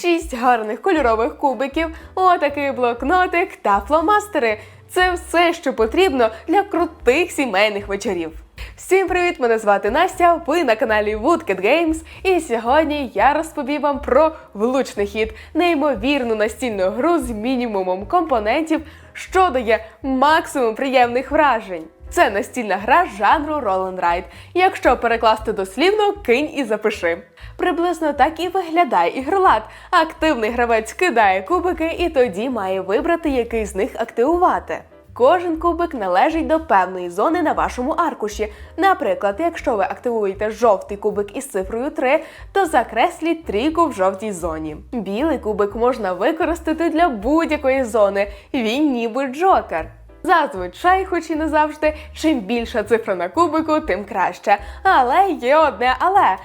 шість гарних кольорових кубиків, отакий блокнотик та фломастери. Це все, що потрібно для крутих сімейних вечорів. Всім привіт! Мене звати Настя. Ви на каналі Woodcat Games. І сьогодні я розповім вам про влучний хід, неймовірну настільну гру з мінімумом компонентів, що дає максимум приємних вражень. Це настільна гра жанру Roll Ride. Якщо перекласти дослівно, кинь і запиши. Приблизно так і виглядає ігролад. Активний гравець кидає кубики і тоді має вибрати, який з них активувати. Кожен кубик належить до певної зони на вашому аркуші. Наприклад, якщо ви активуєте жовтий кубик із цифрою 3, то закресліть трійку в жовтій зоні. Білий кубик можна використати для будь-якої зони. Він ніби джокер. Зазвичай, хоч і не завжди, чим більша цифра на кубику, тим краще. Але є одне але.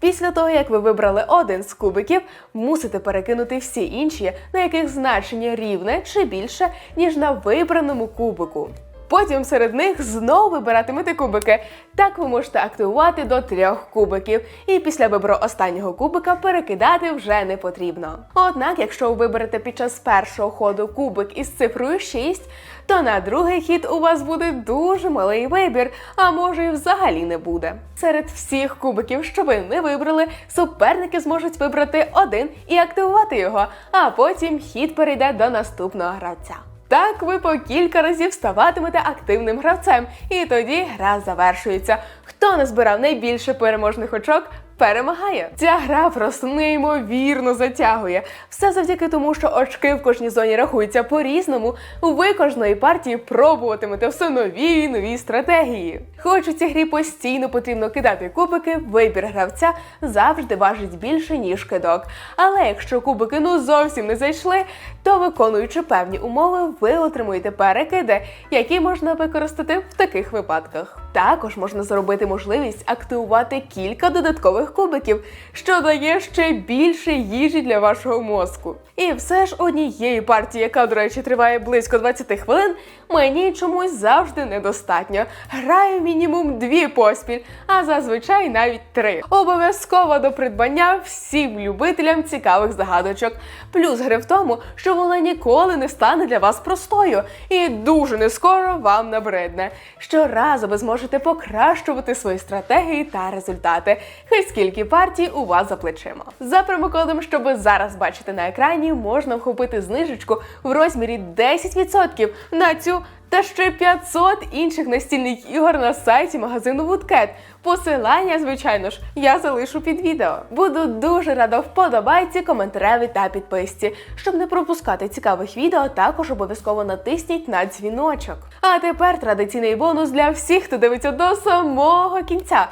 Після того, як ви вибрали один з кубиків, мусите перекинути всі інші, на яких значення рівне чи більше, ніж на вибраному кубику. Потім серед них знову вибиратимете кубики. Так ви можете активувати до трьох кубиків, і після вибору останнього кубика перекидати вже не потрібно. Однак, якщо ви виберете під час першого ходу кубик із цифрою 6, то на другий хід у вас буде дуже малий вибір, а може і взагалі не буде. Серед всіх кубиків, що ви не вибрали, суперники зможуть вибрати один і активувати його, а потім хід перейде до наступного гравця. Так ви по кілька разів ставатимете активним гравцем, і тоді гра завершується. Хто назбирав найбільше переможних очок, перемагає. Ця гра просто неймовірно затягує. Все завдяки тому, що очки в кожній зоні рахуються по-різному. Ви кожної партії пробуватимете все нові і нові стратегії. Хоч у цій грі постійно потрібно кидати кубики, вибір гравця завжди важить більше, ніж кидок. Але якщо кубики ну зовсім не зайшли, то виконуючи певні умови, ви отримуєте перекиди, які можна використати в таких випадках. Також можна зробити можливість активувати кілька додаткових кубиків, що дає ще більше їжі для вашого мозку. І все ж однієї партії, яка, до речі, триває близько 20 хвилин, мені чомусь завжди недостатньо. Граю мінімум дві поспіль, а зазвичай навіть три. Обов'язково до придбання всім любителям цікавих загадочок. Плюс гри в тому, що вона ніколи не стане для вас простою і дуже не скоро вам набридне. Щоразу ви зможете покращувати свої стратегії та результати. Хай скільки партій у вас за плечима. За промокодом, що ви зараз бачите на екрані, можна вхопити знижечку в розмірі 10% на цю та ще 500 інших настільних ігор на сайті магазину Woodcat. Посилання, звичайно ж, я залишу під відео. Буду дуже рада вподобайці, коментареві та підписці. Щоб не пропускати цікавих відео, також обов'язково натисніть на дзвіночок. А тепер традиційний бонус для всіх, хто дивиться до самого кінця.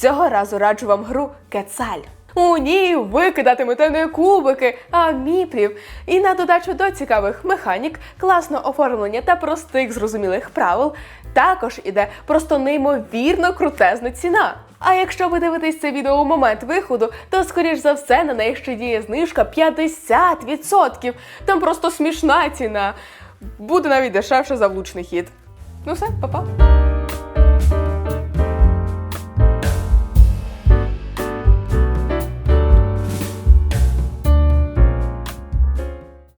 Цього разу раджу вам гру Кецаль. У ній ви кидатимете не кубики, а міплів. І на додачу до цікавих механік, класного оформлення та простих зрозумілих правил також іде просто неймовірно крутезна ціна. А якщо ви дивитесь це відео у момент виходу, то скоріш за все на неї ще діє знижка 50%. Там просто смішна ціна. Буде навіть дешевше за влучний хід. Ну все, па-па.